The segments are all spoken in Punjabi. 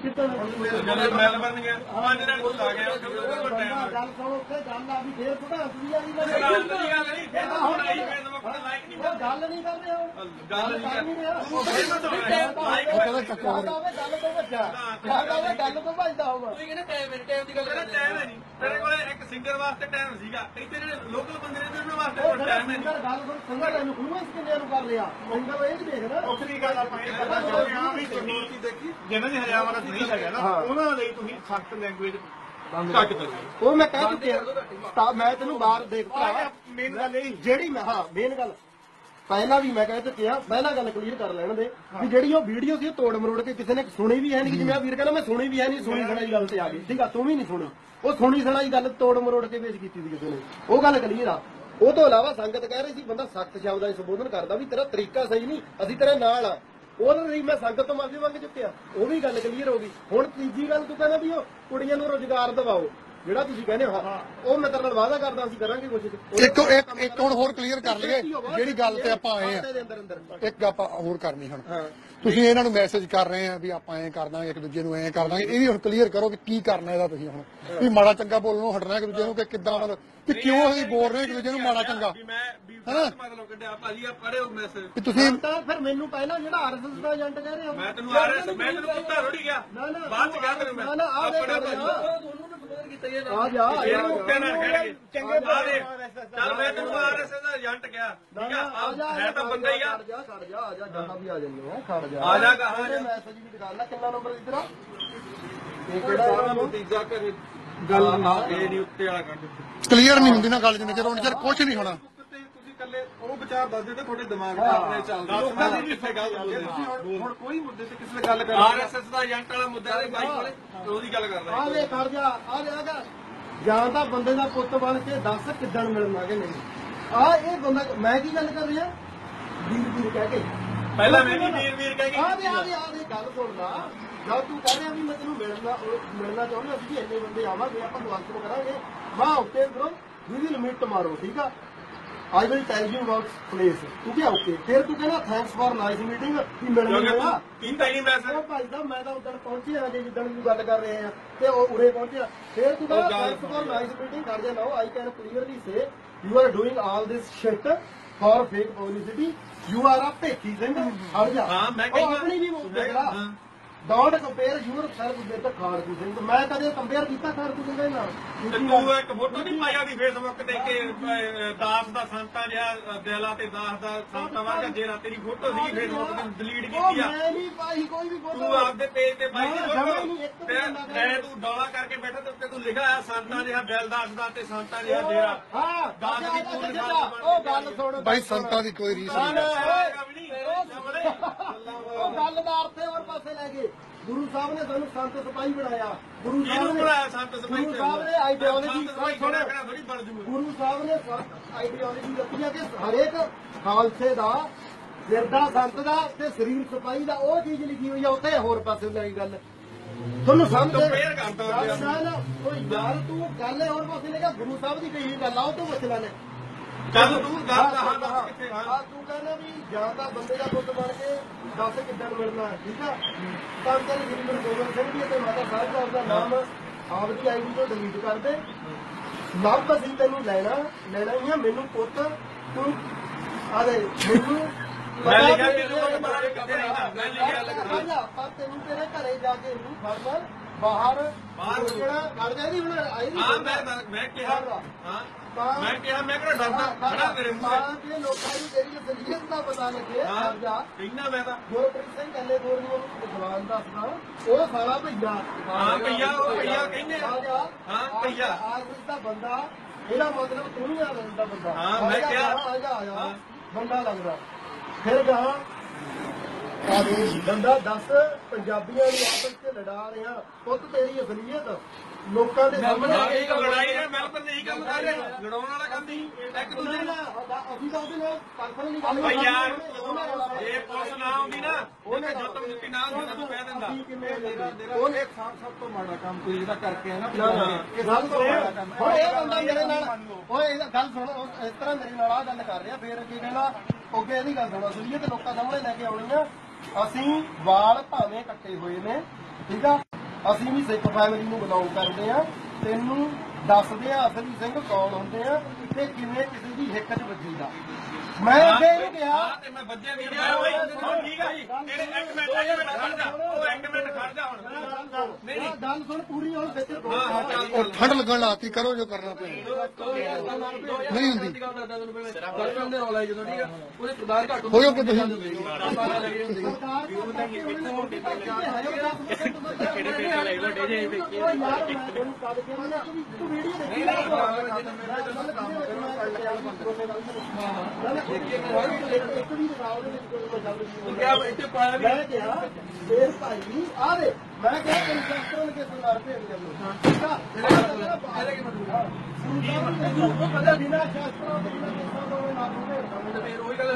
ਆ ਗਿਆ ਉੱਥੇ ਉਹ ਟਾਈਮ ਗੱਲ ਸੁਣੋ ਉੱਥੇ ਗੱਲ ਆ ਵੀ ਫੇਰ ਥੋੜਾ ਅਸਲੀ ਆ ਜੀ ਗੱਲ ਨਹੀਂ ਗੱਲ ਨਹੀਂ ਫਿਰ ਤਾਂ ਹੁਣ ਆਈ ਫਿਰ ਤਾਂ ਮੈਂ ਪਤਾ ਲਾਇਕ ਨਹੀਂ ਉਹ ਗੱਲ ਨਹੀਂ ਕਰ ਰਹੇ ਹੋ ਗੱਲ ਨਹੀਂ ਕਰ ਨਹੀਂ ਰਿਹਾ। ਉਹ ਫਿਰ ਤਾਂ ਤੁਹਾਨੂੰ ਲਾਇਕ ਗੱਲ ਤੋਂ ਭੱਜਾ ਗੱਲ ਗੱਲ ਤੋਂ ਭੱਜਦਾ ਹੋਊਗਾ ਤੇਰਾ ਟਾਈਮ ਹੈ ਨਹੀਂ ਤੇਰੇ ਕੋਲ ਇੱਕ ਸਿੰਗਰ ਵਾਸਤੇ ਟਾਈਮ ਸੀਗਾ। ਇੱਥੇ ਜਿਹੜੇ ਲੋਕਲ ਬੰਦੇ ਨੇ ਉਹਨਾਂ ਵਾਸਤੇ ਉਹ ਜਿਹੜਾ ਟਾਈਮ ਹੈ ਗੱਲ ਸੁਣ ਸਿੰਗਰ ਇਹਨੂੰ ਖੁੱਲ੍ਹਾ ਕਿੰਨੇ ਨੂੰ ਕਰ ਰਿਹਾ? ਸਿੰਗਰ ਇਹ ਵੀ ਦੇਖ ਨਾ ਉਸਰੀ ਗੱਲ ਆਪਾਂ ਇਹ ਕਰਨਾ ਚਾਹੁੰਦੇ ਹਾਂ। ਵੀ ਕਮਿਊਨਿਟੀ ਦੇਖੀ? ਜਿਹਨਾਂ ਦੀ ਹਜ਼ਾਰਾਂ ਨਹੀਂ ਲੱਗਿਆ ਨਾ ਉਹਨਾਂ ਲਈ ਤੁਸੀਂ ਸਖਤ ਲੈਂਗੁਏਜ ਘੱਟ ਕਰੋ। ਉਹ ਮੈਂ ਕਹਿ ਚੁੱਕਿਆ। ਤਾਂ ਮੈਂ ਤੈਨੂੰ ਬਾਹਰ ਦੇਖ ਭਰਾ ਮੇਨ ਗੱਲ ਇਹ ਜਿਹੜੀ ਮੈਂ ਹਾਂ ਮੇਨ ਗੱਲ। ਪਹਿਲਾਂ ਵੀ ਮੈਂ ਕਹਿ ਚੁੱਕਿਆ ਪਹਿਲਾਂ ਗੱਲ ਕਲੀਅਰ ਕਰ ਲੈਣ ਦੇ ਵੀ ਜਿਹੜੀ ਉਹ ਵੀਡੀਓ ਸੀ ਉਹ ਤੋੜ ਮਰੋੜ ਕੇ ਕਿਸੇ ਨੇ ਸੁਣੀ ਵੀ ਹੈ ਨਹੀਂ ਜਿਵੇਂ ਆ ਵੀਰ ਕਹਿੰਦਾ ਮੈਂ ਸੁਣੀ ਵੀ ਹੈ ਨਹੀਂ ਸੁਣੀ ਸੁਣਾਈ ਗੱਲ ਤੇ ਆ ਗਈ। ਠੀਕ ਆ ਤੂੰ ਵੀ ਨਹੀਂ ਸੁਣੀ ਉਹ ਸੁਣੀ ਸੁਣਾਈ ਗੱਲ ਤੋੜ ਮਰੋੜ ਕੇ ਪੇਸ਼ ਕੀਤੀ ਸੀ ਕਿਸੇ ਨੇ। ਉਹ ਗੱਲ ਕਲੀਅਰ ਆ। ਉਹ ਤੋਂ ਇਲਾਵਾ ਸੰਗਤ ਕਹਿ ਰਹੀ ਸੀ ਬੰਦਾ ਸਖਤ ਸ਼ਬਦਾਂ 'ਚ ਸੰਬੋਧਨ ਕਰਦਾ ਵੀ ਤੇਰਾ ਤਰੀਕਾ ਸਹੀ ਨਹੀਂ ਅਸੀਂ ਤੇਰੇ ਨਾਲ ਆ। ਉਹਦੇ ਲਈ ਮੈਂ ਸੰਗਤ ਤੋਂ ਮਾਫੀ ਮੰਗ ਚੁੱਕਿਆ। ਉਹ ਵੀ ਗੱਲ ਕਲੀਅਰ ਹੋ ਗਈ। ਹੁਣ ਤੀਜੀ ਗੱਲ ਤੂੰ ਕਹਿੰਦਾ ਵੀ ਉਹ ਕੁੜੀਆਂ ਨੂੰ ਰੋਜ਼ਗਾਰ ਦਿਵਾਓ। ਜਿਹੜਾ ਤੁਸੀਂ ਕਹਿੰਦੇ ਹੋ ਉਹ ਮੈਂ ਤੇਰੇ ਨਾਲ ਵਾਅਦਾ ਕਰਦਾ ਅਸੀਂ ਕਰਾਂਗੇ ਕੁਝ ਇੱਕ ਇੱਕ ਇੱਕ ਹੁਣ ਹੋਰ ਕਲੀਅਰ ਕਰ ਲਈਏ ਜਿਹੜੀ ਗੱਲ ਤੇ ਆਪਾਂ ਆਏ ਆ ਇੱਕ ਆਪਾਂ ਹੋਰ ਕਰਨੀ ਹੁਣ। ਤੁਸੀਂ ਇਹਨਾਂ ਨੂੰ ਮੈਸੇਜ ਕਰ ਰਹੇ ਆ ਵੀ ਆਪਾਂ ਐਂ ਕਰ ਦਾਂਗੇ ਇੱਕ ਦੂਜੇ ਨੂੰ ਐਂ ਕਰ ਦਾਂਗੇ। ਇਹ ਵੀ ਹੁਣ ਕਲੀਅਰ ਕਰੋ ਕਿ ਕੀ ਕਰਨਾ ਇਹਦਾ ਤੁਸੀਂ ਹੁਣ। ਵੀ ਮਾੜਾ ਚੰਗਾ ਬੋਲਣੋਂ ਹਟਣਾ ਇੱਕ ਦੂਜੇ ਨੂੰ ਕਿ ਕਿੱਦਾਂ ਮਤਲਬ ਕਿ ਕਿਉਂ ਅਸੀਂ ਬੋਲ ਰਹੇ ਇੱਕ ਦੂਜੇ ਨੂੰ ਮਾੜਾ ਚੰਗਾ। ਵੀ ਮੈਂ ਵੀ? ਮਤਲਬ ਕੱਢਿਆ ਭਾਜੀ ਆ ਪੜਿਓ ਮੈਸੇਜ ਤੁਸੀਂ ਤਾਂ ਫਿਰ ਮੈਨੂੰ ਪਹਿਲਾਂ ਜਿਹੜਾ ਆਰਐਸਐਸ ਦਾ ਏਜੰਟ ਕਹਿ ਰਹੇ ਹੋ ਮੈਂ ਤੈਨੂੰ ਆ ਰਿਹਾ ਮੈਂ ਤੈਨੂੰ ਕੁੱਤਾ ਥੋੜੀ ਗਿਆ ਨਾ ਨਾ ਬਾਅਦ ਚ ਕਹਿ ਤੈਨੂੰ ਮੈਂ। ਨਾ ਨਾ ਆ ਦੇਖ ਆਪਣਾ ਭਾਜੀ ਆ ਜਾ ਖੜ ਗਏ ਚੰਗੇ ਆ ਦੇ। ਚੱਲ ਮੈਂ ਤੈਨੂੰ ਆਰਐਸਐਸ ਦਾ ਏਜੰਟ ਕਿਹਾ। ਠੀਕ ਆ? ਆ ਹੈ ਤਾਂ ਬੰਦਾ ਹੀ ਆ। ਖੜ ਜਾ ਖੜ ਜਾ ਆ ਜਾ ਜ਼ਿਆਦਾ ਵੀ ਆ ਜਾਂਦੇ ਆ ਖੜ ਜਾ। ਆ ਜਾ ਕਹਾਂ ਜਾ। ਮੈਸੇਜ ਵੀ ਦਿਖਾ ਲੈ ਕਿੰਨਾ ਨੰਬਰ ਇਧਰ ਇਹ ਸਾਰਾ ਕਿਹੜਾ ਨਤੀਜਾ ਕਰੇ ਗੱਲ ਨਾ ਇਹ ਨਹੀਂ ਉੱਤੇ ਵਾਲਾ ਕੱਢ ਕਲੀਅਰ ਨਹੀਂ ਹੁੰਦੀ ਨਾ ਗੱਲ ਜਿੰਨੇ ਚਿਰ ਹੁਣ ਚਿਰ ਕੁਝ ਨਹੀਂ ਹੋਣਾ। ਇਕੱਲੇ ਉਹ ਵਿਚਾਰ ਦੱਸ ਦਿਓ ਤੁਹਾਡੇ ਦਿਮਾਗ 'ਚ ਆਪਣੇ ਚੱਲਦੇ ਲੋਕਾਂ ਦੀ ਵੀ ਇੱਥੇ ਗੱਲ ਤੁਸੀਂ ਹੁਣ ਕੋਈ ਮੁੱਦੇ ਤੇ ਕਿਸੇ ਨਾਲ ਗੱਲ ਕਰ ਆਰਐਸਐਸ ਦਾ ਏਜੰਟ ਵਾਲਾ ਮੁੱਦਾ ਹੈ ਬਾਈ ਕੋਲੇ ਉਹਦੀ ਗੱਲ ਕਰ ਆ ਲੈ ਖੜ ਜਾ ਆ ਆ ਜਾਂ ਤਾਂ ਬੰਦੇ ਦਾ ਪੁੱਤ ਬਣ ਕੇ ਦੱਸ ਕਿੱਦਣ ਮਿਲਣਾ ਕਿ ਨਹੀਂ। ਆ ਇਹ ਬੰਦਾ ਮੈਂ ਕੀ ਗੱਲ ਕਰ ਰਿਹਾ? ਵੀਰ ਵੀਰ ਕਹਿ ਕੇ। ਪਹਿਲਾਂ ਮੈਂ ਵੀ ਵੀਰ ਵੀਰ ਕਹਿ ਕੇ ਆ ਦੇ ਆ। ਦੇ ਆ ਦੇ ਗੱਲ ਸੁਣਦਾ ਜਦ ਤੂੰ ਕਹਿ ਰਿਹਾ ਵੀ ਮੈਂ ਤੈਨੂੰ ਮਿਲਣਾ ਮਿਲਣਾ ਚਾਹੁੰਦਾ ਵੀ ਇੰਨੇ ਬੰਦੇ ਆਵਾਂਗੇ ਆਪਾਂ ਦੁਆਰ ਕਰਾਂਗੇ। ਵਾਹ okay bro we will meet tomorrow ਠੀਕ ਆ? I will tell you about place. ਤੂੰ ਕਿਹਾ ਓਕੇ ਫਿਰ ਤੂੰ ਕਹਿੰਦਾ ਥੈਂਕਸ ਫਾਰ ਨਾਈਸ ਮੀਟਿੰਗ ਵੀ ਮਿਲਣ ਨੂੰ। ਮਿਲਣਾ ਕੀਤਾ ਹੀ ਨਹੀਂ ਭਾਈ ਸਾਹਿਬ ਮੈਂ ਤਾਂ ਉਦੋਂ ਪਹੁੰਚਿਆ ਜੇ ਜਿੱਦਣ ਦੀ ਗੱਲ ਕਰ ਰਹੇ ਆ। ਤੇ ਉਹ ਉਰੇ ਪਹੁੰਚਿਆ ਫਿਰ ਤੂੰ ਕਹਿੰਦਾ ਥੈਂਕਸ ਫਾਰ ਨਾਈਸ ਮੀਟਿੰਗ ਕਰ ਜਾ now I can clearly say you are doing all this shit for fake publicity you are a ਭੇਖੀ Singh ਹਟ ਜਾ। ਹਾਂ ਮੈਂ ਕਹਿੰਦਾ ਆਪਣੀ ਵੀ ਦੇਖ don't compare yourself with ਖਾੜਕੂ ਸਿੰਘ ਮੈਂ ਕਦੇ ਕੰਪੇਅਰ ਕੀਤਾ ਖਾੜਕੂ ਸਿੰਘ ਨਾਲ? ਤੇ ਤੂੰ ਇੱਕ ਫੋਟੋ ਨਹੀਂ ਪਾਇਆ ਦੀ ਫੇਸਬੁੱਕ ਤੇ ਕਿ ਦਾਸ ਦਾ ਸੰਤਾਂ ਜਿਹਾ ਦਿਲਾ ਤੇ ਦਾਸ ਦਾ ਸੰਤਾਂ ਵਰਗਾ ਜਿਹੜਾ ਤੇਰੀ ਫੋਟੋ ਸੀ ਫੇਸਬੁੱਕ ਤੇ ਡਿਲੀਟ ਕੀਤੀ ਆ? ਮੈਂ ਨਹੀਂ ਪਾਈ ਕੋਈ ਵੀ ਫੋਟੋ। ਤੂੰ ਆਪਦੇ ਪੇਜ ਤੇ ਪਾਈ ਫੋਟੋ? ਤੇ। ਮੈਂ ਤੂੰ ਡੋਲਾ ਕਰਕੇ ਬੈਠਾ ਤੇ ਉੱਤੇ ਤੂੰ ਲਿਖਿਆ ਆ ਸੰਤਾਂ ਜਿਹਾ ਦਿਲਦਾਸ ਦਾ ਤੇ ਸੰਤਾਂ ਜਿਹਾ ਡੇਰਾ ਹਾਂ ਦਾਸ ਦੀ ਪੂਰੀ ਉਹ ਗੱਲ ਸੁਣ ਬਾਈ ਸੰਤਾਂ ਦੀ ਕੋਈ ਰੀਸ ਨਹੀਂ। ਉਹ ਗੱਲ ਦਾ ਅਰਥ ਹੋਰ ਪਾਸੇ ਲੈ ਗਏ। ਗੁਰੂ ਸਾਹਿਬ ਨੇ ਸਾਨੂੰ ਸੰਤ ਸਿਪਾਹੀ ਬਣਾਇਆ। ਗੁਰੂ ਸਾਹਿਬ ਨੇ ਬਣਾਇਆ ਸੰਤ ਸਪਾਈ ਗੁਰੂ ਸਾਹਿਬ ਨੇ ਆਈਡੀਓਲੋਜੀ ਥੋੜਾ ਬਣ ਜੂਗਾ। ਗੁਰੂ ਸਾਹਿਬ ਨੇ ਆਈਡੀਓਲੋਜੀ ਦਿੱਤੀ ਹੈ ਕਿ ਹਰੇਕ ਖਾਲਸੇ ਦਾ ਸਿਰ ਦਾ ਸੰਤ ਦਾ ਤੇ ਸਰੀਰ ਸਿਪਾਹੀ ਦਾ ਉਹ ਚੀਜ਼ ਲਿਖੀ ਹੋਈ ਆ ਉੱਥੇ ਹੋਰ ਪਾਸੇ ਲੈ ਗਈ ਗੱਲ। ਤੁਹਾਨੂੰ ਸਮਝ Compare ਕਰਦਾ ਨਾ, ਨਾ ਨਾ ਉਹ ਯਾਰ ਤੂੰ ਗੱਲ ਹੋਰ ਪਾਸੇ ਲੈ ਗਿਆ ਗੁਰੂ ਸਾਹਿਬ ਦੀ ਕਹੀ ਗੱਲ ਆ ਉਹ ਤੋਂ ਪੁੱਛ ਲੈਣੇ। ਚੱਲ ਤੂੰ ਗੱਲ ਦਾ ਹੱਲ ਦੱਸ ਕਿੱਥੇ ਆ ਤੂੰ ਕਹਿੰਦਾ ਵੀ ਜਾਂ ਤਾਂ ਬੰਦੇ ਦਾ ਪੁੱਤ ਬਣ ਕੇ ਦੱਸ ਕਿੱਦਾਂ ਮਿਲਣਾ ਠੀਕ ਆ? ਤਾਂ ਤੇਰੇ ਗੁਰੂ ਗੋਬਿੰਦ ਸਿੰਘ ਜੀ ਤੇ ਮਾਤਾ ਸਾਹਿਬ ਦਾ ਆਪਦਾ ਨਾਮ ਆਪਦੀ ਆਈਡੀ ਤੋਂ ਡਿਲੀਟ ਕਰ ਦੇ। ਲੱਭ ਅਸੀਂ ਤੈਨੂੰ ਲੈਣਾ ਲੈਣਾ ਹੀ ਆ ਮੈਨੂੰ ਪੁੱਤ ਤੂੰ ਆਦੇ ਮੈਨੂੰ ਮੈਂ ਲਿਖਿਆ ਉਹਦੇ ਬਾਰੇ ਕਿੱਥੇ ਰਹਿੰਦਾ ਮੈਂ ਲਿਖਿਆ ਲੱਗ ਆ ਜਾ ਪਰ ਤੈਨੂੰ ਤੇਰੇ ਘਰੇ ਜਾ ਕੇ ਇਹਨੂੰ ਫੜਨਾ ਬਾਹਰ ਬਾਹਰ ਜਿਹੜਾ ਕੱਢ ਜਾਏਗੀ ਹੁਣ ਆਈ ਨਹੀਂ ਹਾਂ ਮੈਂ ਮੈਂ ਕਿਹਾ ਹਾਂ। ਮੈਂ ਕਿਹਾ ਮੈਂ ਕਿਹੜਾ ਡਰਦਾ ਖੜਾ ਤੇਰੇ ਮੂੰਹ ਤਾਂ ਕਿ ਲੋਕਾਂ ਨੂੰ ਤੇਰੀ ਅਸਲੀਅਤ ਦਾ ਪਤਾ ਲੱਗੇ ਹਾਂ ਕਰ ਜਾ। ਕਹਿੰਦਾ ਮੈਂ ਤਾਂ ਗੁਰਪ੍ਰੀਤ ਸਿੰਘ ਕੱਲੇ ਗੋਰ ਨੂੰ ਜਵਾਨ ਦੱਸਦਾ ਉਹ ਸਾਲਾ ਭਈਆ। ਹਾਂ, ਭਈਆ, ਉਹ ਭਈਆ ਕਹਿੰਦੇ ਆ। ਆ ਜਾ। ਹਾਂ, ਭਈਆ। ਆਜ ਦਾ ਬੰਦਾ। ਇਹਦਾ ਮਤਲਬ ਤੂੰ ਨਹੀਂ ਆ ਦਾ ਬੰਦਾ। ਹਾਂ, ਮੈਂ ਆ ਜਾ, ਕਿਹਾ। ਆ ਜਾ ਆ ਜਾ। ਹਾਂ। ਬੰਦਾ ਲੱਗਦਾ। ਫਿਰ ਗਾ ਬੰਦਾ ਦੱਸ ਪੰਜਾਬੀਆਂ ਨੂੰ ਆਪਸ ਵਿੱਚ ਲੜਾ ਰਿਹਾ। ਪੁੱਤ ਤੇਰੀ ਅਸਲੀਅਤ। ਲੋਕਾਂ ਦੇ ਸਾਹਮਣੇ ਇਹ ਲੜਾਈ ਹੈ ਮੈਲਬਨ ਨਹੀਂ ਕੰਮ ਕਰ ਰਿਹਾ। ਲੜਾਉਣ ਵਾਲਾ ਕੰਮ ਨਹੀਂ ਇੱਕ ਦੂਜੇ ਨਾ, ਨੂੰ ਨਾ, ਅਸੀਂ ਤਾਂ ਉਹਦੇ ਨਾਲ ਪਰਸਨਲੀ ਗੱਲ ਭਾਈ ਯਾਰ ਨਾਲ ਜੇ ਪੁਲਿਸ ਨਾ ਆਉਂਦੀ ਨਾ ਉਹਨੇ ਜੁੱਤਮ ਜੁੱਤੀ ਨਾ ਹੁੰਦੀ ਤਾਂ ਤੂੰ ਕਹਿ ਦਿੰਦਾ? ਉਹ ਇੱਕ ਸਭ ਸਭ ਤੋਂ ਮਾੜਾ ਕੰਮ ਕੋਈ ਜਿਹੜਾ ਕਰਕੇ ਹੈ ਨਾ ਇਹ ਸਭ ਤੋਂ ਮਾੜਾ ਕੰਮ ਹੁਣ ਇਹ ਬੰਦਾ ਮੇਰੇ ਨਾਲ ਓਏ ਇਹ ਗੱਲ ਸੁਣ। ਇਸ ਤਰ੍ਹਾਂ ਮੇਰੇ ਨਾਲ ਆ ਗੱਲ ਕਰ ਰਿਹਾ। ਫੇਰ ਕੀ ਕਹਿੰਦਾ ਓਕੇ ਇਹਦੀ ਗੱਲ ਸੁਣ। ਅਸਲੀਅਤ ਲੋਕਾਂ ਸਾਹਮਣੇ ਲੈ ਕੇ ਆਉਣੀ ਆ। ਅਸੀਂ ਵਾਲ ਭਾਵੇਂ ਕੱਟੇ ਹੋਏ ਨੇ ਠੀਕ ਆ? ਅਸੀਂ ਵੀ ਸਿੱਖ ਫੈਮਿਲੀ ਨੂੰ ਬਿਲੋਂਗ ਕਰਦੇ ਆ ਤੈਨੂੰ ਦੱਸਦੇ ਆ ਅਸਲੀ ਸਿੰਘ ਕੌਣ ਹੁੰਦੇ ਆ ਤੇ ਕਿਵੇਂ ਕਿਸੇ ਦੀ ਹਿੱਕ 'ਚ ਵੱਜੀਦਾ। ਮੈਂ ਅੱਗੇ ਇਹਨੂੰ ਕਿਹਾ ਤੇ ਮੈਂ ਵੱਜਿਆ ਵੀ ਗਿਆ ਠੀਕ ਹੈ ਜੀ ਤੇਰੇ ਇੱਕ ਮਿੰਟ ਇੱਕ ਮਿੰਟ ਖੜ ਜਾ ਉਹ ਇੱਕ ਮਿੰਟ ਖੜ ਜਾ ਹੁਣ ਨਹੀਂ ਨਹੀਂ ਗੱਲ ਸੁਣ ਪੂਰੀ ਹੁਣ ਵਿੱਚ ਉਹ ਠੰਡ ਲੱਗਣ ਲਾਤੀ ਕਰੋ ਜੋ ਕਰਨਾ ਪਿਆ ਨਹੀਂ ਹੁੰਦੀ ਹੋ ਜਾਓ ਕਿ ਤੁਸੀਂ ਤੂੰ ਵੀਡੀਓ ਦੇਖੀ ਇੱਕ ਵੀ ਦਿਖਾਓ ਦੇ ਵਿੱਚ ਕੋਈ ਗੱਲ ਨਹੀਂ ਕਿਆ ਇੱਥੇ ਪਾਇਆ ਵੀ ਮੈਂ ਕਿਹਾ ਇਹ ਭਾਈ ਆ ਦੇ ਮੈਂ ਕਿਹਾ ਕੰਸਟਰਕਟਰ ਨੇ ਕਿਸੇ ਨਾਲ ਭੇਜ ਦੇ ਮੈਨੂੰ ਠੀਕ ਆ ਇਹਦਾ ਕਿ ਮਤਲਬ ਉਹ ਪਤਾ ਬਿਨਾ ਸ਼ਾਸਤਰਾਂ ਦੇ ਬਿਨਾ ਕਿਸਾਂ ਤੋਂ ਨਾ ਭੇਜਦਾ ਫਿਰ ਉਹੀ ਗੱਲ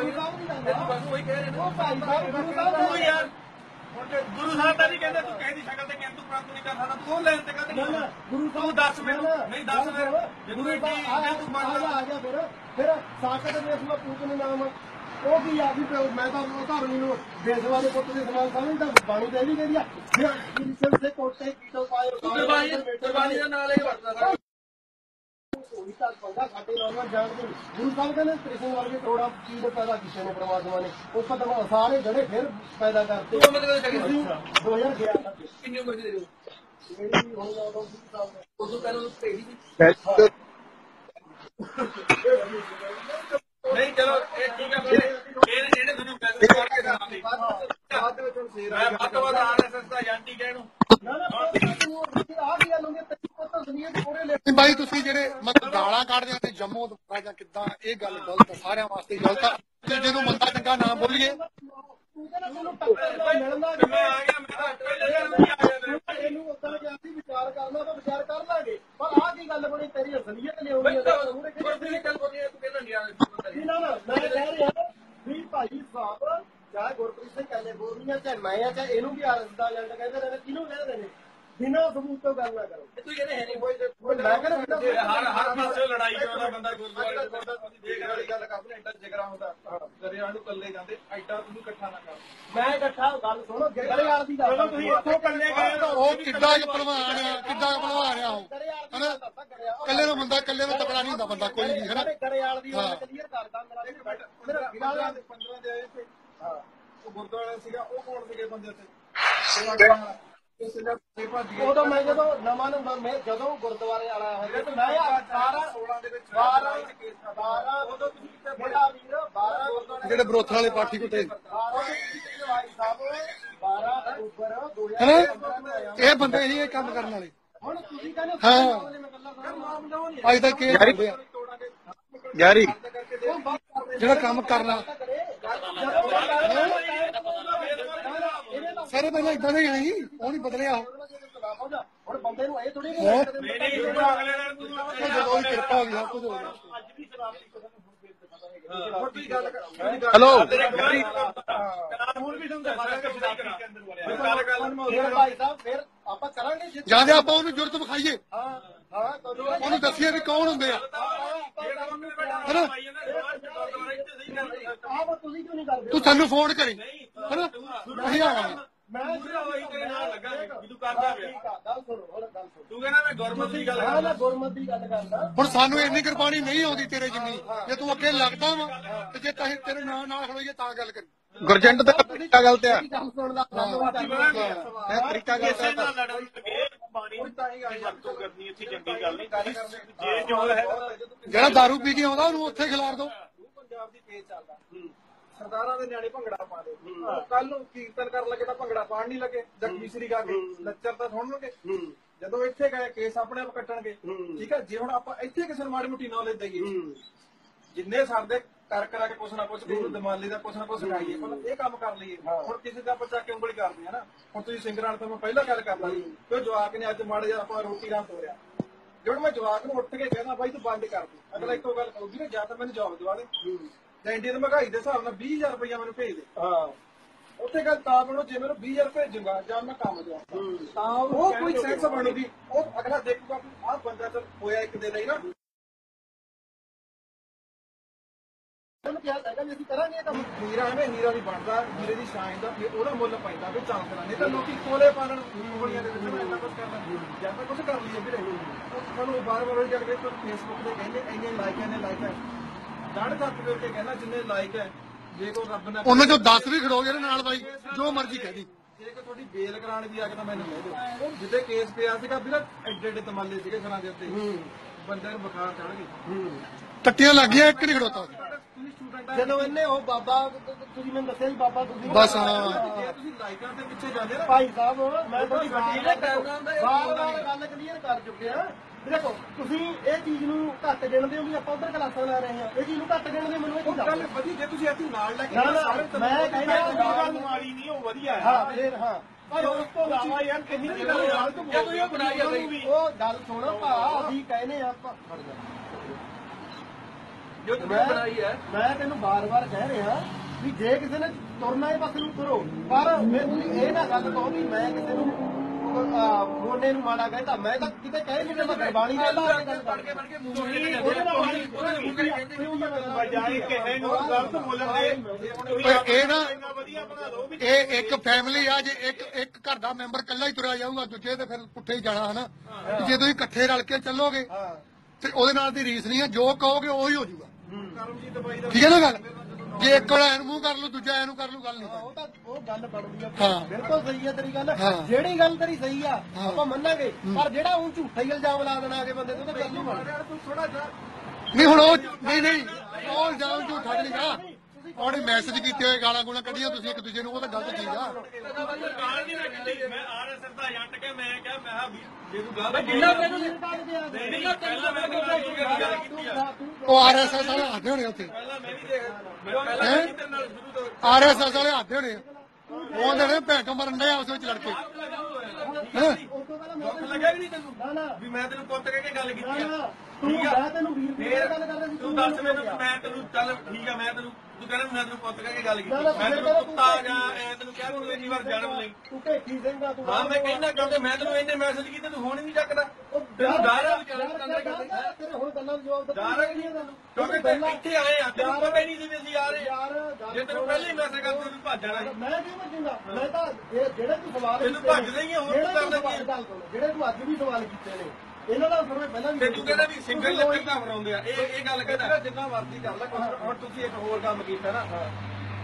ਤੈਨੂੰ ਬਸ ਉਹੀ ਕਹਿ ਰਹੇ ਨੇ ਉਹ ਭਾਈ ਸਾਹਿਬ ਗੁਰੂ ਸਾਹਿਬ ਤੂੰ ਯਾਰ ਹੁਣ ਜੇ ਗੁਰੂ ਸਾਹਿਬ ਤਾਂ ਨਹੀਂ ਕਹਿੰਦੇ ਤੂੰ ਕਹਿ ਦੀ ਸ਼ਕਲ ਤੇ ਕਿੰਤੂ ਪ੍ਰੰਤੂ ਨਹੀਂ ਕਰ ਸਕਦਾ ਤੂੰ ਉਹ ਲੈਣ ਤੇ ਕਹਿੰਦੇ ਗੁਰੂ ਤੂੰ ਦੱਸ ਮੈਨੂੰ ਨਹੀਂ ਦੱਸ ਫਿਰ। ਜੇ ਤੂੰ ਆ ਜੇ ਤੂੰ ਮੰਨ ਲਾ। ਆ ਜਾ ਫਿਰ। ਫਿਰ ਇਸ ਨੂੰ ਪੂਜਨ ਨਾਮ ਉਹ ਕੀ ਆ ਵੀ ਪਿਓ, ਮੈਂ ਤਾਂ ਉਹ ਧਰਮੀ ਨੂੰ ਬੇਸਵਾ ਦੇ ਪੁੱਤ ਦੇ ਸਮਾਨ ਸਮਝਦਾ ਬਾਣੀ ਵੀ ਕਹਿੰਦੀ ਆ। ਕੋਟੇ ਕੀਟੋ ਦਾ ਵਰਤਦਾ। ਕੋਈ ਤਾਂ ਬੰਦਾ ਸਾਡੇ ਨੌਜਵਾਨ ਜਾਣਦੇ ਨਹੀਂ। ਗੁਰੂ ਸਾਹਿਬ ਕਹਿੰਦੇ ਕ੍ਰਿਸ਼ਨ ਵਰਗੇ ਕਰੋੜਾਂ ਚੀਜ਼ ਪੈਦਾ ਕੀਤੇ ਨੇ ਪ੍ਰਮਾਤਮਾ ਨੇ। ਉਹ ਕਦਮ ਸਾਰੇ ਜਿਹੜੇ ਫਿਰ ਪੈਦਾ ਕਰਤੇ। ਤੂੰ ਮਤਲਬ ਕਰੀ ਤੁਸੀਂ 2011 ਤੱਕ। ਕਿੰਨੀ ਉਮਰ ਦੇ ਹੋ ਜਿਹੜੀ ਹੁਣ ਉਦੋਂ ਗੁਰੂ ਸਾਹਿਬ ਨੇ ਉਦੋਂ ਪਹਿਲਾਂ ਭੇਜੀ ਸੀ? ਨਹੀਂ ਚਲੋ ਇਹ ਠੀਕ ਹੈ। ਫਿਰ ਇਹ ਜਿਹੜੇ ਤੁਹਾਨੂੰ ਪੈਸੇ ਕਰਕੇ ਸੁਣਾਉਂਦੇ ਬਾਅਦ ਵਿੱਚ ਹੁਣ ਫੇਰ ਮੈਂ ਵੱਧ ਤੋਂ ਵੱਧ ਆਰਐਸਐਸ ਦਾ ਏਜੰਟ ਕਹਿ ਨੂੰ ਨਾ ਨਾ ਪੁੱਤ ਤੂੰ ਆ ਕੀ ਗੱਲ ਹੁੰਦੀ ਹੈ ਤੈਨੂੰ ਪਤਾ ਜ਼ਮੀਨ ਪੂਰੇ ਲੈ ਨਹੀਂ ਬਾਈ ਤੁਸੀਂ ਜਿਹੜੇ ਮਤਲਬ ਗਾਲਾਂ ਕੱਢਦੇ ਆ ਤੇ ਜੰਮੋ ਦੁਬਾਰਾ ਜਾਂ ਕਿੱਦਾਂ ਇਹ ਗੱਲ ਗਲਤ ਆ ਸਾਰਿਆਂ ਵਾਸਤੇ ਗਲਤ ਆ। ਤੇ ਜਿਹਨੂੰ ਮੰਦਾ ਚੰਗਾ ਨਾ ਬੋਲੀਏ ਕਹਿੰਦਾ ਮੈਂ ਆ ਗਿਆ ਮੈਂ ਤਾਂ ਪਹਿਲੇ ਦਿਨ ਵੀ ਆ ਗਿਆ ਇਹਨੂੰ ਉਦੋਂ ਕਿ ਅਸੀਂ ਵਿਚਾਰ ਕਰਨਾ ਤਾਂ ਵਿਚਾਰ ਕਰ ਲਾਂਗੇ ਪਰ ਆਹ ਕੀ ਗੱਲ ਬਣੀ ਤੇਰੀ ਅਸਲੀਅਤ ਲਿਆਉਣੀ ਹੈ ਉਹਨੇ ਕਿਹਾ ਕਹਿੰਦਾ ਨਾ ਨਾ ਮੈਂ ਰਿਹਾ ਵੀ ਭਾਈ ਸਾਹਿਬ ਚਾਹੇ ਗੁਰਪ੍ਰੀਤ ਸਿੰਘ ਕੈਲੀਫੋਰਨੀਆ ਚਾਹੇ ਮੈਂ ਆ ਚਾਹੇ ਇਹਨੂੰ ਵੀ ਆਰਐਸ ਦਾ ਏਜੰਟ ਕਹਿੰਦੇ ਨੇ ਕਿਹਨੂੰ ਕਹਿੰਦੇ ਨੇ ਬਿਨਾਂ ਸਬੂਤ ਤੋਂ ਗੱਲ ਨਾ ਕਰੋ। ਤੂੰ ਕਹਿੰਦੇ ਹੈ ਨਹੀਂ। ਕੋਈ ਮੈਂ ਕਹਿੰਦਾ ਹਰ ਹਰ ਪਾਸੇ ਲੜਾਈ ਕਰਾਉਂਦਾ ਬੰਦਾ ਗੁਰਦੁਆਰੇ ਦੇਖ ਵਾਲੀ ਗੱਲ ਕਰਦੇ ਐਡਾ ਜਿਗਰਾ ਹੁੰਦਾ। ਦਰਿਆ ਨੂੰ ਕੱਲੇ ਜਾਂਦੇ ਐਡਾ ਤੁਸੀਂ ਇਕੱਠਾ ਨਾ ਕਰ। ਮੈਂ ਇਕੱਠਾ ਗੱਲ ਸੁਣੋ ਗਲੇ ਵਾਲ ਦੀ ਗੱਲ ਤੁਸੀਂ ਇੱਥੋਂ ਕੱਲੇ ਗਏ ਤਾਂ ਉਹ ਕਿੱਦਾਂ ਕੁ ਭਲਵਾਨ ਆ ਕਿੱਦਾਂ ਕੁ ਭਲਵਾਨ ਆ ਉਹ। ਹਨਾ? ਕੱਲੇ ਨੂੰ ਬੰਦਾ ਕੱਲੇ ਨੂੰ ਤਕੜਾ ਨਹੀਂ ਹੁੰਦਾ ਬੰਦਾ ਕੋਈ ਵੀ ਹਨਾ? ਗਰੇਵਾਲ ਦੀ ਹਾਂ। ਗੱਲ ਕਲੀਅਰ ਕਰਦਾ ਮੇਰਾ ਇੱਕ ਮਿੰਟ ਮੇਰਾ 15 ਦੇ 15 ਦੇ ਆਏ ਤੇ ਹਾਂ। ਉਹ ਗੁਰਦੁਆਰਾ ਸੀਗਾ ਉਹ ਕੌਣ ਸੀਗੇ ਬੰਦੇ ਉੱਥੇ? ਉਦੋਂ ਮੈਂ ਜਦੋਂ ਨਵਾਂ ਨੰਬਰ ਮੈਂ ਜਦੋਂ ਗੁਰਦੁਆਰੇ ਵਾਲਾ ਹੋਇਆ ਤੇ ਮੈਂ ਆ 12 16 ਦੇ ਵਿੱਚ 12 ਕੇਸ 12 ਉਦੋਂ ਤੁਸੀਂ ਕਿੱਥੇ ਵੀਰ 12 ਗੁਰਦੁਆਰੇ। ਜਿਹੜੇ ਬਰੋਥਾਂ ਵਾਲੇ ਪਾਠੀ ਕੁੱਤੇ 12 ਭਾਈ ਸਾਹਿਬ 12 ਅਕਤੂਬਰ 2015 ਹਨਾ? ਨੂੰ ਆਇਆ। ਇਹ ਬੰਦੇ ਨਹੀਂ ਇਹ ਕੰਮ ਕਰਨ ਵਾਲੇ। ਹੁਣ ਤੁਸੀਂ ਕਹਿੰਦੇ ਹਾਂ। ਮੈਂ ਗੱਲਾਂ ਕਰਾਂ ਅੱਜ ਤੱਕ ਇਹ ਆ। ਯਾਰੀ। ਜਿਹੜਾ ਕੰਮ ਕਰਨਾ। ਸਾਰੇ ਪਹਿਲਾਂ ਇਦਾਂ ਦੇ ਹੀ ਆਈ ਉਹ ਨਹੀਂ ਬਦਲਿਆ ਹੁਣ ਬੰਦੇ ਨੂੰ ਇਹ ਥੋੜੀ ਜਦੋਂ ਹੀ ਕਿਰਪਾ ਹੋ ਗਈ ਸਭ ਕੁਝ ਹੋ ਗਿਆ ਅੱਜ ਵੀ ਸ਼ਰਾਬੀ ਕਿਸੇ ਨੂੰ ਹੁਣ ਤੁਸੀਂ ਗੱਲ ਹੈਲੋ? ਹੁਣ ਵੀ ਸਮਝਾ ਸਕਦਾ ਕਿ ਸ਼ਰਾਬੀ ਕੇ ਅੰਦਰ ਵਾਲੇ ਗੱਲ ਗੱਲ ਫਿਰ ਭਾਈ ਸਾਹਿਬ ਫਿਰ ਆਪਾਂ ਕਰਾਂਗੇ ਜਿੱਦ। ਆਪਾਂ ਉਹਨੂੰ ਜੁਰਤ ਵਿਖਾਈਏ। ਹਾਂ ਹਾਂ ਕਦੋਂ ਉਹਨੂੰ ਦੱਸੀਏ ਵੀ ਕੌਣ ਹੁੰਦੇ ਆ। ਹਨਾ? ਆਪ ਤੁਸੀਂ ਕਿਉਂ ਨਹੀਂ ਕਰਦੇ? ਤੂੰ ਸਾਨੂੰ ਫੋਨ ਕਰੀ। ਹਨਾ? ਅਸੀਂ ਆਵਾਂਗੇ ਮੈਂ ਤੂੰ ਕਰਦਾ ਪਿਆ। ਠੀਕ ਆ ਗੱਲ ਸੁਣੋ ਹੁਣ ਗੱਲ ਸੁਣੋ। ਤੂੰ ਕਹਿੰਦਾ ਮੈਂ ਗੁਰਮਤ ਦੀ ਗੱਲ ਹਾਂ ਮੈਂ ਗੁਰਮਤ ਦੀ ਗੱਲ ਕਰਦਾ। ਹੁਣ ਸਾਨੂੰ ਇੰਨੀ ਕਿਰਪਾਨੀ ਨਹੀਂ ਆਉਂਦੀ ਤੇਰੇ ਜਿੰਨੀ। ਜੇ ਤੂੰ ਅੱਗੇ ਲੱਗਦਾ ਵਾ ਤੇ ਜੇ ਤਹੀਂ ਤੇਰੇ ਨਾਲ ਨਾਲ ਖੜੋਈਏ ਤਾਂ ਗੱਲ ਕਰੀ ਗੁਰਜੰਟ ਦਾ ਤਰੀਕਾ ਆ। ਗੱਲ ਸੁਣਨ ਦਾ ਇਹ ਤਰੀਕਾ ਗਲਤ ਕਿਸੇ ਆ। ਨਾਲ ਲੜਨ ਲੱਗੇ ਪਾਣੀ ਦੀ ਵਰਤੋਂ ਕਰਨੀ ਇੱਥੇ ਚੰਗੀ ਗੱਲ ਨਹੀਂ। ਜੇ ਜੋਰ ਹੈ ਜਿਹੜਾ दारू ਪੀ ਕੇ ਆਉਂਦਾ ਉਹਨੂੰ ਉੱਥੇ ਖਿਲਾਰ ਦੋ। ਪੰਜਾਬ ਦੀ ਪੇਜ ਚੱਲਦਾ। ਸਰਦਾਰਾਂ ਦੇ ਨਿਆਣੇ ਭੰਗੜਾ ਪਾ ਦੇ ਕੱਲ ਨੂੰ ਕੀਰਤਨ ਕਰਨ ਲੱਗੇ ਤਾਂ ਭੰਗੜਾ ਪਾਣ ਨਹੀਂ ਲੱਗੇ। ਜਾਂ ਮਿਸਰੀ ਗਾ ਕੇ ਲੱਚਰ ਤਾਂ ਸੁਣਨਗੇ ਜਦੋਂ ਇੱਥੇ ਗਏ ਕੇਸ ਆਪਣੇ ਆਪ ਕੱਟਣਗੇ। ਠੀਕ ਹੈ ਜੇ ਹੁਣ ਆਪਾਂ ਇੱਥੇ ਕਿਸੇ ਨੂੰ ਮਾੜੀ ਮੋਟੀ ਨੌਲੇਜ ਦਈਏ। ਜਿੰਨੇ ਸਾਡੇ ਕਰ ਕਰਾ ਕੇ ਕੁਛ ਨਾ ਕੁਛ ਗੁਰੂ ਦਿਮਾਲੀ ਦਾ ਕੁਛ ਨਾ ਕੁਛ ਸਿਖਾਈਏ ਮਤਲਬ ਇਹ ਕੰਮ ਕਰ ਲਈਏ। ਹੁਣ ਕਿਸੇ ਦਾ ਬੱਚਾ ਕਿ ਉਂਗਲੀ ਕਰਦੇ ਆ ਨਾ। ਹੁਣ ਤੁਸੀਂ ਸਿੰਗਰਾਂ ਤੋਂ ਮੈਂ ਪਹਿਲਾਂ ਗੱਲ ਕਰਦਾ ਸੀ। ਕਿ ਜਵਾਕ ਨੇ ਅੱਜ ਮਾੜੇ ਜਿਹਾ ਆਪਾਂ ਰੋਟੀ ਰਾਮ ਤੋਰਿਆ। ਜਦੋਂ ਮੈਂ ਜਵਾਕ ਨੂੰ ਉੱਠ ਕੇ ਕਹਿੰਦਾ ਬਾਈ ਤੂੰ ਬੰਦ ਕਰ ਦੇ। ਅਗਲਾ ਇੱਕੋ ਗੱਲ ਕਹੂਗੀ ਨਾ ਜਾਂ ਤਾਂ ਮੈਨੂੰ ਜਵਾਬ ਦਵਾ ਦੇ। ਜਾਂ ਇੰਡੀਅਨ ਮਹਿੰਗਾਈ ਦੇ ਹਿਸਾਬ ਨਾਲ 20000 ਰੁਪਇਆ ਮੈਨੂੰ ਭੇਜ ਦੇ। ਹਾਂ। ਉੱਥੇ ਗੱਲ ਤਾਂ ਬਣੋ ਜੇ ਮੈਨੂੰ 20000 ਭੇਜੂਗਾ ਜਾਂ ਮੈਂ ਕੰਮ ਜਾਵਾਂ ਤਾਂ ਉਹ ਕੋਈ ਸੈਂਸ ਬਣੂਗੀ ਉਹ ਅਗਲਾ ਦੇਖੂਗਾ ਕਿ ਆਹ ਬੰਦਾ ਤਾਂ ਹੋਇਆ ਇੱਕ ਦੇ ਲਈ ਨਾ। ਉਹਨੂੰ ਕਿਹਾ ਹੈਗਾ ਵੀ ਅਸੀਂ ਕਰਾਂਗੇ ਇਹ ਕੰਮ। ਹੀਰਾ ਐਵੇਂ ਹੀਰਾ ਨਹੀਂ ਬਣਦਾ ਹੀਰੇ ਦੀ ਸ਼ਾਨ ਦਾ ਫਿਰ ਉਹਦਾ ਮੁੱਲ ਪੈਂਦਾ ਵੀ ਚਾਂਸਰਾ ਨਹੀਂ ਤਾਂ ਲੋਕੀ ਕੋਲੇ ਉਂਗਲੀਆਂ ਦੇ ਵਿੱਚ ਇੰਨਾ ਕੁਝ ਕਰਨਾ। ਜਾਂ ਤਾਂ ਕੁਝ ਕਰ ਲਈਏ ਵੀਰੇ। ਉਹ ਸਾਨੂੰ ਬਾਰ ਬਾਰ ਜਦ ਵੇਖੋ ਫੇਸਬੁੱਕ ਤੇ ਕਹਿੰਦੇ ਇੰਨੇ ਲਾਈਕ ਨੇ ਲਾਈਕ। ਹੈ ਡਾਢ ਸੱਤ ਕਰਕੇ ਕਹਿੰਦਾ ਜਿੰਨੇ ਲਾਈਕ ਹੈ ਜੇ ਕੋ ਰੱਬ ਨੇ ਉਹਨਾਂ ਚੋਂ 10 ਵੀ ਖੜੋਗੇ ਇਹਦੇ ਨਾਲ ਬਾਈ ਜੋ ਮਰਜ਼ੀ ਕਹਿ ਦੀ। ਜੇ ਕੋ ਤੁਹਾਡੀ ਬੇਲ ਕਰਾਉਣ ਵੀ ਆ ਕੇ ਤਾਂ ਮੈਨੂੰ ਲੈ ਦਿਓ। ਜਿੱਦੇ ਕੇਸ ਪਿਆ ਸੀਗਾ ਵੀਰ ਐਡੇ ਐਡੇ ਤਮਾਲੇ ਸੀਗੇ ਘਰਾਂ ਦੇ ਉੱਤੇ। ਬੰਦੇ ਨੂੰ ਬੁਖਾਰ ਚੜ ਗਈ ਟੱਟੀਆਂ ਲੱਗ ਗਈਆਂ ਇੱਕ ਨਹੀਂ ਖੜੋਤਾ ਜਦੋਂ ਇਹਨੇ ਉਹ ਬਾਬਾ ਤੁਸੀਂ ਮੈਨੂੰ ਦੱਸਿਆ ਸੀ ਬਾਬਾ ਤੁਸੀਂ ਬਸ ਹਾਂ। ਜੇ ਤੁਸੀਂ ਲਾਈਕਾਂ ਦੇ ਪਿੱਛੇ ਜਾਂਦੇ ਨਾ। ਭਾਈ ਸਾਹਿਬ ਮੈਂ ਤੁਹਾਡੀ ਬਾਰ ਬਾਰ ਗੱਲ ਕਲੀਅਰ ਕਰ ਚੁੱਕਿਆ ਦੇਖੋ ਤੁਸੀਂ ਇਹ ਚੀਜ਼ ਨੂੰ ਘੱਟ ਗਿਣਦੇ ਹੋ ਵੀ ਆਪਾਂ ਉਧਰ ਕਲਾਸਾਂ ਲੈ ਰਹੇ ਹਾਂ। ਇਹ ਚੀਜ਼ ਨੂੰ ਘੱਟ ਗਿਣਦੇ ਮੈਨੂੰ ਇਹ ਉਹ ਚੀਜ਼ ਗੱਲ ਦੱਸੋ ਵਧੀਆ ਜੇ ਤੁਸੀਂ ਇੱਥੇ ਨਾਲ ਲੈ ਕੇ ਨਾ, ਨਾ, ਸਾਰੇ ਮੈਂ ਕਹਿੰਦਾ ਉਹ ਗੱਲ ਮਾੜੀ ਨਹੀਂ ਉਹ ਵਧੀਆ ਹੈ। ਹਾਂ ਫੇਰ ਹਾਂ। ਪਰ ਉਸ ਤੋਂ ਇਲਾਵਾ ਯਾਰ ਕਿੰਨੀ ਵੀ ਗੱਲ ਯਾਰ ਤੂੰ ਜੇ ਤੂੰ ਇਹ ਬਣਾਈ ਆ ਗਈ ਉਹ ਗੱਲ ਸੁਣੋ ਭਾ ਅਸੀਂ ਕਹਿੰਦੇ ਆ ਆਪਾਂ ਖੜ ਜਾ। ਜੋ ਮੈਂ ਬਣਾਈ ਹੈ। ਮੈਂ ਤੈਨੂੰ ਬਾਰ-ਬਾਰ ਕਹਿ ਰਿਹਾ ਵੀ ਜੇ ਕਿਸੇ ਨੇ ਤੁਰਨਾ ਹੈ ਬਸ ਨੂੰ ਤੁਰੋ ਪਰ ਮੈਂ ਤੁਸੀਂ ਇਹ ਨਾ ਗੱਲ ਕਹੋ ਵੀ ਮੈਂ ਕਿਸੇ ਨੂੰ ਮੋਨੇ ਨੂੰ ਮਾੜਾ ਕਹਿੰਦਾ ਮੈਂ ਤਾਂ ਕਿਤੇ ਕਹਿ ਨਹੀਂ ਮੈਂ ਗਰਬਾਣੀ ਦਾ ਲਾ ਕੇ ਗੱਲ ਕਰਕੇ ਉਹਦੇ ਨਾਲ ਬਾਣੀ ਬਜਾਏ ਕਿਸੇ ਨੂੰ ਗਲਤ ਬੋਲਣ ਦੇ ਓਏ ਇਹ ਨਾ ਇੰਨਾ ਵਧੀਆ ਬਣਾ ਲਓ ਵੀ ਇਹ ਇੱਕ ਫੈਮਿਲੀ ਆ ਜੇ ਇੱਕ ਇੱਕ ਘਰ ਦਾ ਮੈਂਬਰ ਇਕੱਲਾ ਹੀ ਤੁਰਿਆ ਜਾਊਗਾ ਦੂਜੇ ਤੇ ਫਿਰ ਪੁੱਠੇ ਹੀ ਜਾਣਾ ਹਨਾ? ਜੇ ਤੁਸੀਂ ਇਕੱਠੇ ਰਲ ਕੇ ਚੱਲੋਗੇ ਹਾਂ। ਤੇ ਉਹਦੇ ਨਾਲ ਦੀ ਰੀਸ ਨਹੀਂ ਆ ਜੋ ਕਹੋਗੇ ਉਹੀ ਹੋ ਜਾਊਗਾ। ਠੀਕ ਹੈ ਨਾ ਗੱਲ? ਜੇ ਇੱਕ ਵਾਲਾ ਇਹਨੂੰ ਮੂੰਹ ਕਰ ਲੂ ਦੂਜਾ ਇਹਨੂੰ ਕਰ ਲੂ ਗੱਲ ਨਹੀਂ ਉਹ ਤਾਂ ਉਹ ਗੱਲ ਬਣਦੀ ਆ। ਹਾਂ। ਬਿਲਕੁਲ ਸਹੀ ਆ ਤੇਰੀ ਗੱਲ। ਹਾਂ। ਜਿਹੜੀ ਗੱਲ ਤੇਰੀ ਸਹੀ ਆ ਹਾਂ। ਆਪਾਂ ਮੰਨਾਂਗੇ। ਪਰ ਜਿਹੜਾ ਉਹ ਝੂਠਾ ਹੀ ਇਲਜ਼ਾਮ ਲਾ ਦੇਣਾ ਅਗੇ ਬੰਦੇ ਤੇ ਉਹ ਤਾਂ ਗੱਲ ਨਹੀਂ ਬਣਦੀ। ਤੂੰ ਥੋੜਾ ਜਿਹਾ ਨਹੀਂ ਹੁਣ ਉਹ ਨਹੀਂ ਨਹੀਂ। ਉਹ ਇਲਜ਼ਾਮ ਝੂਠਾ ਨਹੀਂ ਗਾ। ਉਹਨੇ ਮੈਸੇਜ ਕੀਤੇ ਹੋਏ ਗਾਲਾਂ ਗੂਲਾਂ ਕੱਢੀਆਂ ਤੁਸੀਂ ਇੱਕ ਦੂਜੇ ਨੂੰ ਉਹ ਤਾਂ ਗਲਤ ਚੀਜ਼ ਆ। ਨਹੀਂ ਮੈਂ ਆਰਐਸਐਸ ਦਾ ਏਜੰਟ ਕੇ ਮੈਂ ਕਿਹਾ ਮੈਂ ਕਿਹਾ ਵੀ ਜੇ ਤੂੰ ਗਲਤ ਜਿੰਨਾ ਤੈਨੂੰ ਨਹੀਂ ਪਹਿਲਾਂ ਮੈਂ ਗੱਲ ਕੀਤੀ ਆ ਉਹ ਆਰਐਸਐਸ ਵਾਲੇ ਹੱਥ ਹੋਣੇ ਉੱਥੇ। ਪਹਿਲਾਂ ਮੈਂ ਵੀ ਦੇਖ ਮੈਂ ਪਹਿਲਾਂ ਹੈਂ? ਵੀ ਤੇਰੇ ਨਾਲ ਸ਼ੁਰੂ ਤੋਂ ਆਰਐਸਐਸ ਵਾਲੇ ਹੱਥ ਹੋਣੇ। ਉਹ ਆਂਦੇ ਨੇ ਭੈਣ ਕੋ ਮਰਨ ਦੇ ਆਪਸ ਵਿੱਚ ਲੜ ਕੇ ਹੈਂ? ਉਸ ਤੋਂ ਪਹਿਲਾਂ ਮੈਂ ਦੁੱਖ ਲੱਗਿਆ ਵੀ ਨਹੀਂ ਤੈਨੂੰ ਨਾ ਨਾ। ਵੀ ਮੈਂ ਤੈਨੂੰ ਪੁੱਤ ਕਹਿ ਕੇ ਗੱਲ ਕੀਤੀ ਆ ਤੂੰ ਮੈਂ ਤੈਨੂੰ ਵੀਰ ਦੀ ਫੇਰ ਗੱਲ ਕਰਦਾ ਸੀ। ਤੂੰ ਦੱਸ ਮੈਨੂੰ ਮੈਂ ਤੈਨੂੰ ਚੱਲ ਠੀਕ ਆ ਮੈਂ ਤੈਨੂੰ ਤੂੰ ਕਹਿੰਦਾ ਮੈਂ ਤੈਨੂੰ ਪੁੱਤ ਕਹਿ ਕੇ ਗੱਲ ਕੀਤੀ। ਮੈਂ ਤੈਨੂੰ ਤੂੰ ਕੁੱਤਾ ਜਾਂ ਐ ਤੈਨੂੰ ਕਿਹਾ ਤੂੰ ਇੰਨੀ ਵਾਰ ਜਨਮ ਲਈ ਤੂੰ ਭੇਖੀ ਸਿੰਘਾ ਤੂੰ ਹਾਂ ਮੈਂ ਕਹਿੰਦਾ ਕਿਉਂਕਿ ਮੈਂ ਤੈਨੂੰ ਇੰਨੇ ਮੈਸੇਜ ਕੀਤੇ ਤੂੰ ਫੋਨ ਹੀ ਨਹੀਂ ਚੱਕਦਾ। ਤੈਨੂੰ ਡਰ ਆ ਵੀ ਯਾਰ, ਚੱਲ ਕਰਨਾ ਯਾਰ, ਯਾਰ, ਤੇਰੇ ਹੁਣ ਗੱਲਾਂ ਦਾ ਜਵਾਬ ਦਿੱਤਾ ਡਰ ਨਹੀਂ ਤੈਨੂੰ। ਕਿਉਂਕਿ ਤੈਨੂੰ ਇੱਥੇ ਆਏ ਆ ਤੈਨੂੰ ਪਤਾ ਹੀ ਨਹੀਂ ਸੀ ਵੀ ਅਸੀਂ ਆ ਰਹੇ ਯਾਰ ਜੇ ਤੈਨੂੰ ਪਹਿਲੇ ਹੀ ਮੈਸੇਜ ਕਰਦੇ ਤੂੰ ਭੱਜ ਜਾਣਾ। ਮੈਂ ਕਿਉਂ ਭੱਜੂਗਾ। ਮੈਂ ਤਾਂ ਜਿਹੜੇ ਤੂੰ ਸਵਾਲ ਤੈਨੂੰ ਹੀ ਆ, ਹੋਰ ਕਰਨਾ ਤੂੰ ਕੀ ਜਿਹੜੇ ਤੂੰ ਅੱਜ ਵੀ ਸਵਾਲ ਕੀਤੇ ਨੇ ਇਹਨਾਂ ਦਾ ਮੈਂ ਪਹਿਲਾਂ ਵੀ ਤੇ ਤੂੰ ਕਹਿੰਦਾ ਵੀ ਸਿੰਗਲ ਲੱਕੜ ਘਬਰਾਉਂਦੇ ਆ। ਇਹ ਇਹ ਗੱਲ ਕਹਿੰਦਾ। ਜਿੰਨਾ ਮਰਜ਼ੀ ਕਰ ਲੈ ਹੁਣ ਤੁਸੀਂ ਇੱਕ ਹੋਰ ਕੰਮ ਕੀਤਾ ਨਾ।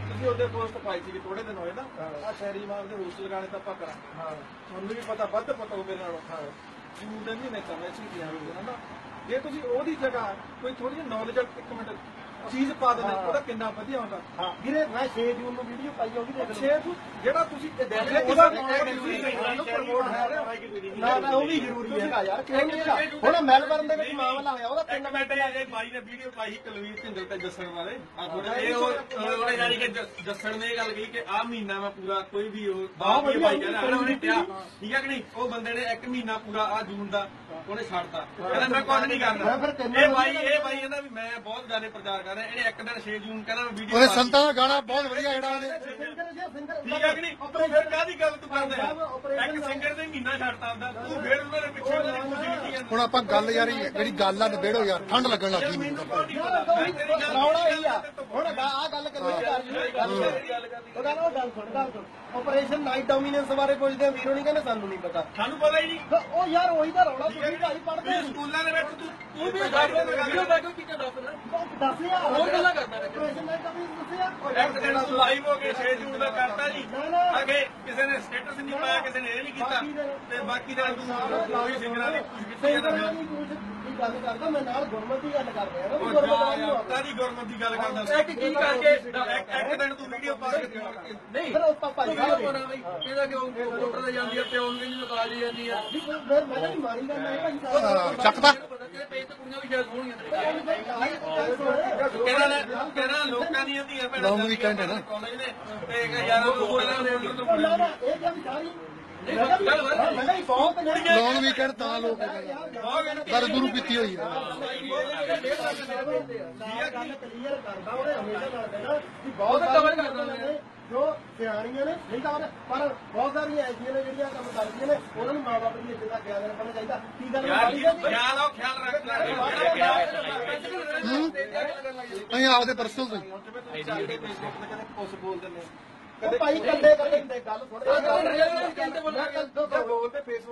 ਤੁਸੀਂ ਉਹਦੇ ਪੋਸਟ ਪਾਈ ਸੀ ਥੋੜੇ ਦਿਨ ਹੋਏ ਨਾ। ਆ ਸ਼ਹਿਰੀ ਮਾਰ ਦੇ ਰੂਸ ਲਗਾਣੇ ਤਾਂ ਆਪਾਂ ਕਰਾਂ ਹਾਂ। ਤੁਹਾਨੂੰ ਵੀ ਪਤਾ ਵੱਧ ਪਤਾ ਹੋ ਮੇਰੇ ਨਾਲੋਂ। ਹਾਂ। ਜੂਨ ਦੇ ਮਹੀਨੇ ਕਰਨੇ ਸੀ ਦੀਆਂ ਹਨਾ ਜੇ ਤੁਸੀਂ ਉਹਦੀ ਜਗ੍ਹਾ ਕੋਈ ਥੋੜੀ ਜਿਹੀ ਨੌਲੇਜ ਇੱਕ ਮਿੰਟ। ਚੀਜ਼ ਪਾ ਦਿੰਦੇ ਉਹਦਾ ਕਿੰਨਾ ਵਧੀਆ ਹੁੰਦਾ। ਹਾਂ। ਵੀਰੇ ਮੈਂ 6 ਜੂਨ ਨੂੰ ਵੀਡੀਓ ਪਾਈ ਹੋਗੀ ਦੇਖ ਲਓ। ਛੇ ਤੂੰ ਜਿਹੜਾ ਤੁਸੀਂ ਇਹ ਦੇਖ ਲਿਆ ਉਹਦਾ ਪ੍ਰਮੋਟ ਹੈ ਨਾ ਨਾ ਉਹ ਵੀ ਜ਼ਰੂਰੀ ਹੈਗਾ ਯਾਰ ਕਿਉਂ ਨਹੀਂ ਹੁਣ ਮੈਲਬਰਨ ਦੇ ਵਿੱਚ ਮਾਮਲਾ ਹੋਇਆ ਉਹਦਾ ਇੱਕ ਮਿੰਟ ਆ ਜੇ ਬਾਈ ਨੇ ਵੀਡੀਓ ਪਾਈ ਕੁਲਵੀਰ ਢਿੰਡਲ ਤੇ ਜੱਸਣ ਵਾਲੇ। ਆ ਥੋੜੇ ਇਹ ਉਹ ਉਹਨੇ ਯਾਨੀ ਕਿ ਜੱਸਣ ਨੇ ਇਹ ਗੱਲ ਕਹੀ ਕਿ ਆ ਮਹੀਨਾ ਮੈਂ ਪੂਰਾ ਕੋਈ ਵੀ ਉਹ ਬਾਪ ਵੀ ਬਾਈ ਕਹਿੰਦਾ ਹਨਾ ਉਹਨੇ ਕਿਹਾ ਠੀਕ ਹੈ ਕਿ ਨਹੀਂ? ਉਹ ਬੰਦੇ ਨੇ ਇੱਕ ਮਹੀਨਾ ਪੂਰਾ ਆ ਜੂਨ ਦਾ ਉਹਨੇ ਛੱਡਤਾ। ਕਹਿੰਦਾ ਮੈਂ ਕੁਝ ਨਹੀਂ ਕਰਨਾ। ਤੈਨੂੰ ਇਹ ਬਾਈ ਇਹ ਬਾਈ ਕਹਿੰਦਾ ਵੀ ਮੈਂ ਬਹੁਤ ਗਾਣੇ ਪ੍ਰਚਾਰ ਕਰ ਰਿਹਾ ਇਹਨੇ ਇੱਕ ਦਿਨ 6 ਜੂਨ ਕਹਿੰਦਾ ਮੈਂ ਵੀਡੀਓ ਉਹਦੇ ਸੰਤਾਂ ਦਾ ਗਾਣਾ ਬਹੁਤ ਵਧੀਆ ਜਿਹੜਾ ਉਹਨੇ ਠੀਕ ਹੈ ਕਿ ਨਹੀਂ ਤੂੰ ਫਿਰ ਕਾਹਦੀ ਗੱਲ ਤੂੰ ਕਰਦਾ ਹੈ? ਇੱਕ ਸਿੰਗਰ ਨੇ ਮਹੀਨਾ ਛੱਡਤਾ ਹੁੰਦਾ ਤੂੰ ਫਿਰ ਉਹਨਾਂ ਦੇ ਪਿੱਛੇ ਉਹਨਾਂ ਦੀ ਖੁਸ਼ੀ ਕੀਤੀ ਜਾਂਦਾ ਹੁਣ ਆਪਾਂ ਗੱਲ ਯਾਰ ਇਹ ਜਿਹੜੀ ਗੱਲ ਆ ਨਿਬੇੜੋ ਯਾਰ ਠੰਡ ਲੱਗਣ ਲੱਗੀ ਮੈਨੂੰ ਤਾਂ। ਰੌਲਾ ਹੀ ਆ ਹੁਣ ਆ ਗੱਲ ਕਰ ਗੱਲ ਉਹ ਗੱਲ ਉਹ ਗੱਲ ਸੁਣ ਗੱਲ ਸੁਣ ਆਪਰੇਸ਼ਨ ਨਾਈਟ ਡੋਮੀਨੈਂਸ ਬਾਰੇ ਪੁੱਛਦੇ ਆ ਵੀਰੋ ਨਹੀਂ ਕਹਿੰਦੇ ਸਾਨੂੰ ਨਹੀਂ ਪਤਾ। ਸਾਨੂੰ ਪਤਾ ਹੀ ਨਹੀਂ ਉਹ ਯਾਰ ਉਹੀ ਤਾਂ ਰੌਲਾ ਤੁਸੀਂ ਭਾਈ ਪੜਦੇ ਸਕੂਲਾਂ ਦੇ ਵਿੱਚ ਤੂੰ ਤੂੰ ਵੀ ਵੀਡੀਓ ਬੈਕ ਕੀ ਕਰਦਾ ਦੱਸ ਲਿਆ ਹੋਰ ਗੱਲਾਂ ਕਰਦਾ ਰਿਹਾ। ਆਪਰੇਸ਼ਨ ਨਾਈਟ ਡੋਮੀਨੈਂਸ ਦੱਸਿਆ ਇੱਕ ਲਾਈਵ ਹੋ ਕੇ 6 ਜੂਨ ਦਾ ਕਰਤਾ ਜੀ। ਨਾ, ਨਾ। ਅੱਗੇ ਕਿਸੇ ਨੇ ਸਟੇਟਸ ਨਹੀਂ ਪਾਇਆ ਕਿਸੇ ਨੇ ਇਹ ਨਹੀਂ ਕੀਤਾ। ਤੇ ਬਾਕੀ ਦਿਨ ਤੂੰ ਕੋਈ ਸਿੰਗਰਾਂ ਦੀ ਕੁਝ ਕੀਤੀ ਜਾਂਦਾ ਗੱਲ ਕਰਦਾ ਮੈਂ ਨਾਲ ਗੁਰਮਤ ਦੀ ਗੱਲ ਕਰ ਰਿਹਾ ਨਾ ਵੀ ਗੁਰਮਤ ਨਾਲ ਯਾਰ ਕਾਦੀ ਗੁਰਮਤ ਦੀ ਗੱਲ ਕਰਦਾ? ਇੱਕ ਕੀ ਕਰਕੇ ਇੱਕ ਇੱਕ ਦਿਨ ਤੂੰ ਵੀਡੀਓ ਪਾ ਕੇ ਨਹੀਂ ਫਿਰ ਉਹ ਪਾਪਾ ਜੀ ਇਹਦਾ ਕਿਉਂ ਕੰਪਿਊਟਰ ਤੇ ਜਾਂਦੀ ਆ ਤੇ ਆਨਲਾਈਨ ਨਿਕਾਲ ਲਈ ਜਾਂਦੀ ਆ। ਮੈਂ ਮੈਂ ਤਾਂ ਮਾਰੀ ਗੱਲ ਹੈ ਭਾਈ ਸਾਹਿਬ ਹਾਂ, ਚੱਕਦਾ ਪੇਜ ਤੇ ਕੁੜੀਆਂ ਵੀ ਸ਼ਾਇਦ ਹੋਣਗੀਆਂ ਕਹਿੰਦਾ ਕਿਹੜਾ ਨੇ ਕਿਹੜਾ ਲੋਕਾਂ ਦੀਆਂ ਧੀਆਂ ਭੈਣਾਂ Long weekend ਹੈ ਨਾ। ਕਾਲਜ ਨੇ ਤੇ ਇੱਕ ਯਾਰ ਉਹ ਉਹਨਾਂ ਦੇ ਅੰਦਰ ਤੋਂ ਨਾ ਨਾ ਇਹ ਗੱਲ ਸਾਰੀ ਲੌਂਗ ਵੀਕਐਂਡ ਤਾਂ ਲੋਕ ਦਰ ਦੂਰੂ ਪੀਤੀ ਹੋਈ ਆ। ਗੱਲ ਕਲੀਅਰ ਕਰਦਾ ਉਹਨੇ ਹਮੇਸ਼ਾ ਨਾਲ ਕਹਿਣਾ ਕਿ ਬਹੁਤ ਕਵਰ ਕਰਦਾ ਨੇ ਜੋ ਸਿਆਣੀਆਂ ਨੇ ਨਹੀਂ ਤਾਂ ਪਰ ਬਹੁਤ ਸਾਰੀਆਂ ਐਸੀਆਂ ਨੇ ਜਿਹੜੀਆਂ ਕੰਮ ਕਰਦੀਆਂ ਨੇ ਉਹਨਾਂ ਨੂੰ ਮਾਂ-ਬਾਪ ਦੀ ਇੱਜ਼ਤ ਦਾ ਖਿਆਲ ਰੱਖਣਾ ਚਾਹੀਦਾ। ਕੀ ਗੱਲ? ਖਿਆਲ ਆਓ ਖਿਆਲ ਰੱਖਣਾ ਅਸੀਂ ਆਪਦੇ ਪਰਸਨਲ ਤੋਂ ਹੀ। ਤੁਸੀਂ ਚੱਲ ਕੇ ਫੇਸਬੁੱਕ ਤੇ ਕਦੇ ਕੁਝ ਬੋਲ ਦਿੰਦੇ ਉਹ ਭਾਈ ਕੱਲੇ ਕੱਲੇ ਗੱਲ ਸੁਣ। ਮੈਂ ਕੱਲ ਬੋਲਦੇ ਫੇਸਬੁੱਕ